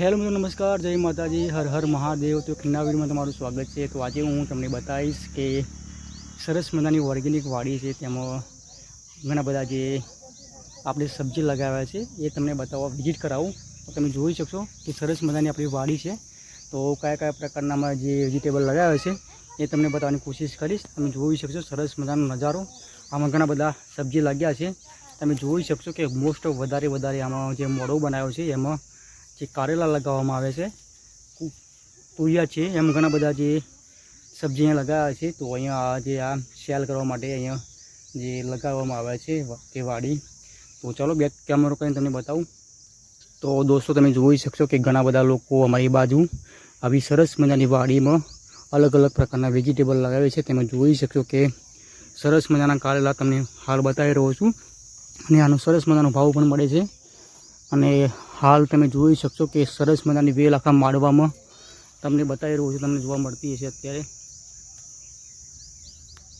Hello મિત્રો, નમસ્કાર, જય માતાજી, હર હર મહાદેવ. તો એક તમારું સ્વાગત છે. તો આજે હું તમને બતાવીશ કે સરસ મજાની ઓર્ગેનિક વાડી છે. તેમાં ઘણા બધા જે આપણે સબ્જી લગાવ્યા છે, એ તમને બતાવવા, વિઝિટ કરાવું. તો તમે જોઈ શકશો કે સરસ મજાની આપણી વાડી છે. તો કયા કયા પ્રકારનામાં જે વેજીટેબલ લગાવ્યા છે, એ તમને બતાવવાની કોશિશ કરીશ. તમે જોઈ શકશો સરસ મજાનો નજારો. આમાં ઘણા બધા સબ્જી લાગ્યા છે. તમે જોઈ શકશો કે મોસ્ટ ઓફ વધારે વધારે આમાં જે મોડો બનાવ્યો છે, એમાં જે કારેલા લગાવવામાં આવે છે તુરિયા છે. એમ ઘણા બધા જે સબ્જી અહીંયા લગાવ્યા છે, તો અહીંયા જે આ સેલ કરવા માટે અહીંયા જે લગાવવામાં આવે છે તે વાડી. તો ચાલો બેક કેમેરો કરીને તમને બતાવું. તો દોસ્તો, તમે જોઈ શકશો કે ઘણા બધા લોકો અમારી બાજુ આવી સરસ મજાની વાડીમાં અલગ અલગ પ્રકારના વેજીટેબલ લગાવે છે. તમે જોઈ શકશો કે સરસ મજાના કારેલા તમને હાલ બતાવી રહ્યો છું. અને આનો સરસ મજાનો ભાવ પણ મળે છે. અને હાલ તમે જોઈ શકશો કે સરસ મજાની વેલ આખા માળવામાં તમને બતાવી રહ્યું છું, તમને જોવા મળતી હશે અત્યારે.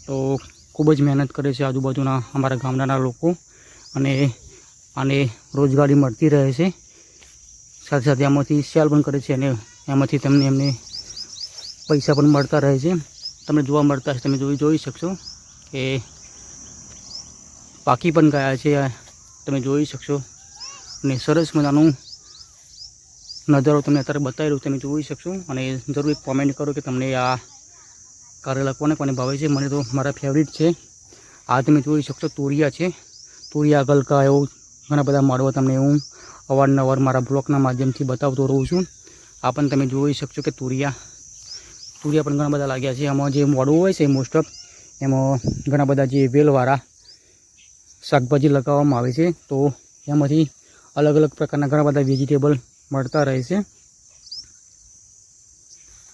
તો ખૂબ જ મહેનત કરે છે આજુબાજુના અમારા ગામડાના લોકો અને આને રોજગારી મળતી રહે છે. સાથે સાથે આમાંથી સેલ પણ કરે છે અને એમાંથી તમને એમને પૈસા પણ મળતા રહે છે. તમને જોવા મળતા હશે, તમે જોઈ જોઈ શકશો કે પાકી પણ ગયા છે. તમે જોઈ શકશો. અને સરસ મજાનું નજારો તમને અત્યારે બતાવી રહ્યું તમે જોઈ શકશો. અને જરૂર એક કોમેન્ટ કરો કે તમને આ કારેલા કોને કોને ભાવે છે. મને તો મારા ફેવરિટ છે. આ તમે જોઈ શકશો, તુરિયા છે. તુરિયા, ગલકા એવું ઘણા બધા મળવા તમને હું અવારનવાર મારા બ્લોગના માધ્યમથી બતાવતો રહું છું. આ પણ તમે જોઈ શકશો કે તુરિયા તુરિયા પણ ઘણા બધા લાગ્યા છે. આમાં જે મોડું હોય છે મોસ્ટ ઓફ એમાં ઘણા બધા જે વેલવાળા શાકભાજી લગાવવામાં આવે છે. તો એમાંથી અલગ અલગ પ્રકારના ઘણા બધા વેજીટેબલ મળતા રહે છે.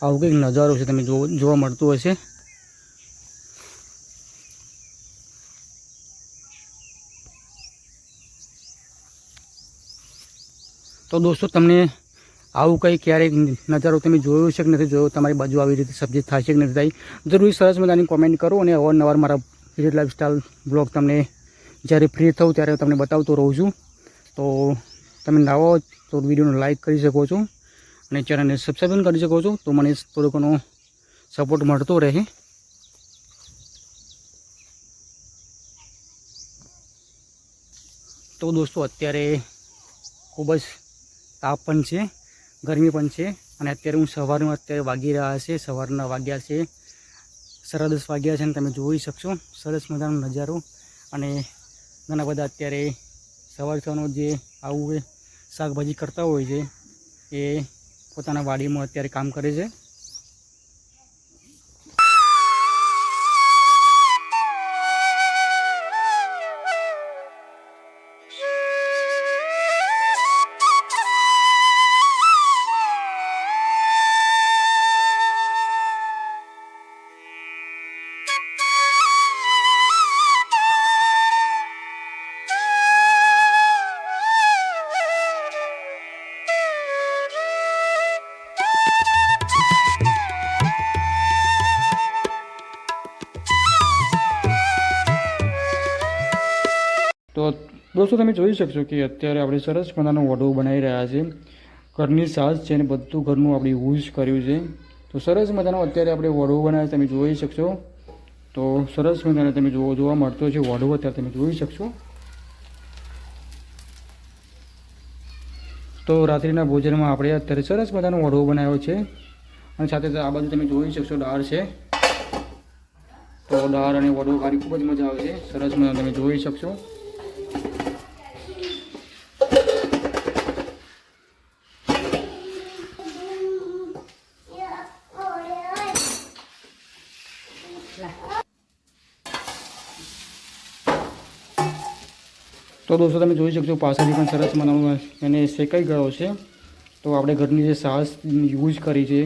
આવું કંઈક નજારો છે તમે જોવા મળતું હશે. તો દોસ્તો, તમને આવું કંઈ ક્યારેક નજારો તમે જોયો છે કે નથી જોયો? તમારી બાજુ આવી રીતે સબ્જી થાય છે કે નથી થાય? જરૂરી સરસ મજાની કોમેન્ટ કરો અને અવારનવાર મારા વિલેજ લાઈફસ્ટાઈલ બ્લોગ તમને જ્યારે ફ્રી થઉં ત્યારે તમને બતાવતો રહું છું. તો તમે નવા તો વિડીયોને લાઈક કરી શકો છો અને ચેનલને સબસ્ક્રાઈબ કરી શકો છો તો મને થોડો ઘણો સપોર્ટ મળતો રહે. તો દોસ્તો, અત્યારે ખૂબ જ તાપ પણ છે, ગરમી પણ છે અને અત્યારે હું સવારનું અત્યારે વાગી રહ્યા છે, સવારના વાગ્યા છે, સાડા વાગ્યા છે અને તમે જોઈ શકશો. સરસ મજાનો નજારો અને ઘણા બધા અત્યારે સવાર સવારનો જે આવું શાકભાજી કરતા હોય છે, એ પોતાના વાડીમાં અત્યારે કામ કરે છે. તો દોસ્તો, તમે જોઈ શકશો કે અત્યારે આપણે સરસ મજાનો વડો બનાવી રહ્યા છે. ઘરની સાસ છે અને બધું ઘરનું આપણે યુઝ કર્યું છે. તો સરસ મજાનો અત્યારે આપણે વડો બનાવે તમે જોઈ શકશો. તો સરસ મજાનો તમે જોવો જોવા મળતો છે વડો અત્યારે તમે જોઈ શકશો. તો રાત્રિના ભોજનમાં આપણે અત્યારે સરસ મજાનો વડો બનાવ્યો છે. અને સાથે આ બાજુ તમે જોઈ શકશો દાળ છે. તો દાળ અને વડો ખાલી ખૂબ જ મજા આવે છે. સરસ મજાનો તમે જોઈ શકશો. તો દોસ્તો, તમે જોઈ શકશો પાછળથી પણ સરસ મજાનું એને શેકાઈ ગયો છે. તો આપણે ઘરની જે સાસ યુઝ કરી છે,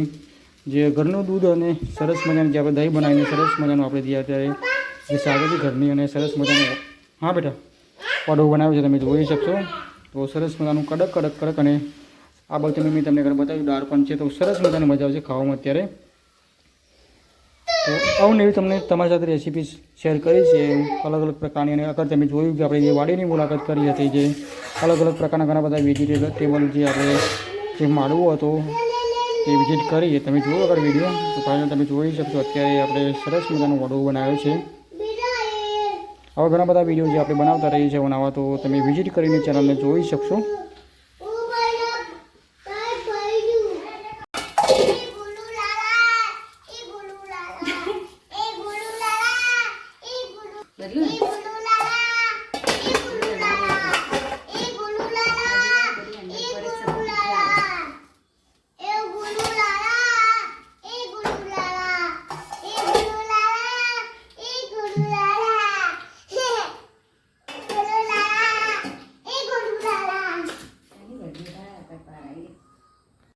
જે ઘરનું દૂધ અને સરસ મજાનું જે આપણે દહીં બનાવીને સરસ મજાનું આપણે જે અત્યારે જે સાગરથી ઘરની અને સરસ મજાનું હા, બેટા. વડો બનાવ્યો છે, તમે જોઈ શકશો. તો સરસ મજાનું કડક કડક કડક અને આ બધું મેં તમને ઘરે બતાવ્યું દાળ પણ છે, તો સરસ મજાની મજા આવશે ખાવામાં અત્યારે. તો આવું એવી તમને તમારી સાથે રેસીપી શેર કરી છે. અલગ અલગ પ્રકારની અને અગર તમે જોયું કે આપણે જે વાડીની મુલાકાત કરી હતી, જે અલગ અલગ પ્રકારના ઘણા બધા વેજીટેબલ ટેબલ જે આપણે જે માળવો હતો, એ વિઝિટ કરી તમે જુઓ આગળ વીડિયો તો ફાઇનલ તમે જોઈ શકશો, અત્યારે આપણે સરસ મજાનું વડો બનાવ્યો છે. આવા ઘણા બધા વીડિયો જે આપણે બનાવતા રહીએ છીએ નવા તો તમે વિઝિટ કરીને ચેનલને જોઈ શકશો. બદલું.